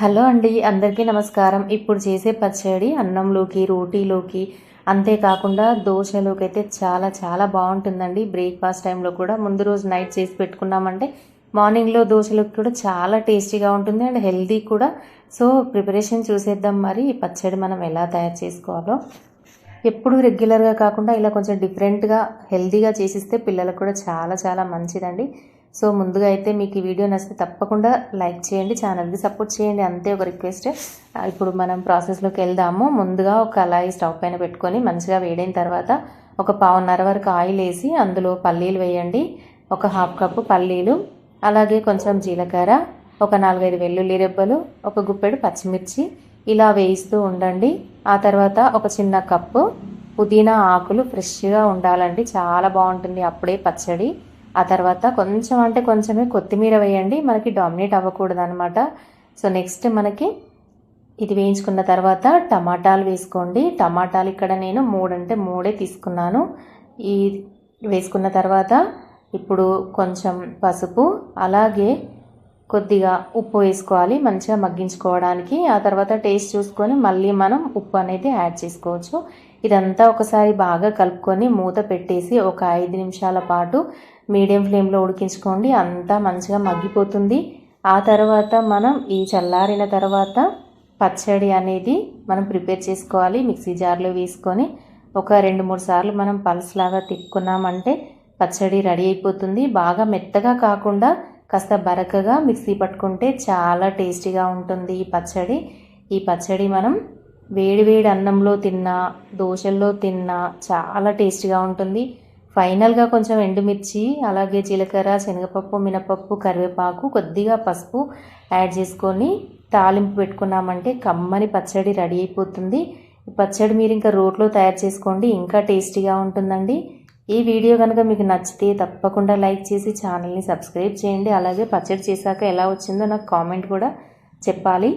Hello అండి అందరికీ నమస్కారం. ఇప్పుడు చేసే పచ్చడి అన్నంలోకి రోటీలోకి అంతేకాకుండా దోశలోకి అయితే చాలా చాలా బాగుంటుందండి. బ్రేక్ఫాస్ట్ టైంలో కూడా ముందు రోజు నైట్ చేసి పెట్టుకున్నామంటే మార్నింగ్లో దోశలోకి కూడా చాలా టేస్టీగా ఉంటుంది అండ్ హెల్దీ కూడా. సో ప్రిపరేషన్ చూసేద్దాం మరి ఈ పచ్చడి మనం ఎలా తయారు చేసుకోవాలో. ఎప్పుడు రెగ్యులర్గా కాకుండా ఇలా కొంచెం డిఫరెంట్గా హెల్దీగా చేసిస్తే పిల్లలకు కూడా చాలా చాలా మంచిదండి. సో ముందుగా అయితే మీకు ఈ వీడియో నచ్చితే తప్పకుండా లైక్ చేయండి ఛానల్కి సపోర్ట్ చేయండి. అంతే ఒక రిక్వెస్ట్. ఇప్పుడు మనం ప్రాసెస్లోకి వెళ్దాము. ముందుగా ఒక కళాయి స్టవ్ పైన పెట్టుకొని మంచిగా వేడైన తర్వాత ఒక పావున్నర వరకు ఆయిల్ వేసి అందులో పల్లీలు వేయండి. ఒక హాఫ్ కప్పు పల్లీలు అలాగే కొంచెం జీలకర్ర ఒక నాలుగైదు వెల్లుల్లి రెబ్బలు ఒక గుప్పెడు పచ్చిమిర్చి ఇలా వేయిస్తూ ఉండండి. ఆ తర్వాత ఒక చిన్న కప్పు పుదీనా ఆకులు ఫ్రెష్గా ఉండాలండి. చాలా బాగుంటుంది. అప్పుడే పచ్చడి. ఆ తర్వాత కొంచెం అంటే కొంచెమే కొత్తిమీర వేయండి మనకి డామినేట్ అవ్వకూడదు అనమాట సో నెక్స్ట్ మనకి ఇది వేయించుకున్న తర్వాత టమాటాలు వేసుకోండి. టమాటాలు ఇక్కడ నేను మూడంటే మూడే తీసుకున్నాను. ఈ వేసుకున్న తర్వాత ఇప్పుడు కొంచెం పసుపు అలాగే కొద్దిగా ఉప్పు వేసుకోవాలి మంచిగా మగ్గించుకోవడానికి. ఆ తర్వాత టేస్ట్ చూసుకొని మళ్ళీ మనం ఉప్పు అనేది యాడ్ చేసుకోవచ్చు. ఇదంతా ఒకసారి బాగా కలుపుకొని మూత పెట్టేసి ఒక ఐదు నిమిషాల పాటు మీడియం ఫ్లేమ్లో ఉడికించుకోండి. అంతా మంచిగా మగ్గిపోతుంది. ఆ తర్వాత మనం ఈ చల్లారిన తర్వాత పచ్చడి అనేది మనం ప్రిపేర్ చేసుకోవాలి. మిక్సీ జార్లో వేసుకొని ఒక రెండు మూడు సార్లు మనం పల్స్ లాగా తిప్పుకున్నామంటే పచ్చడి రెడీ అయిపోతుంది. బాగా మెత్తగా కాకుండా కాస్త బరకగా మిక్సీ పట్టుకుంటే చాలా టేస్టీగా ఉంటుంది ఈ పచ్చడి. ఈ పచ్చడి మనం వేడి వేడి అన్నంలో తిన్నా దోశల్లో తిన్నా చాలా టేస్టీగా ఉంటుంది. ఫైనల్గా కొంచెం ఎండుమిర్చి అలాగే జీలకర్ర శనగపప్పు మినపప్పు కరివేపాకు కొద్దిగా పసుపు యాడ్ చేసుకొని తాలింపు పెట్టుకున్నామంటే కమ్మని పచ్చడి రెడీ అయిపోతుంది. పచ్చడి మీరు ఇంకా రోట్లో తయారు చేసుకోండి ఇంకా టేస్టీగా ఉంటుందండి. ఈ వీడియో కనుక మీకు నచ్చితే తప్పకుండా లైక్ చేసి ఛానల్ని సబ్స్క్రైబ్ చేయండి. అలాగే పచ్చడి చేశాక ఎలా వచ్చిందో నాకు కామెంట్ కూడా చెప్పాలి.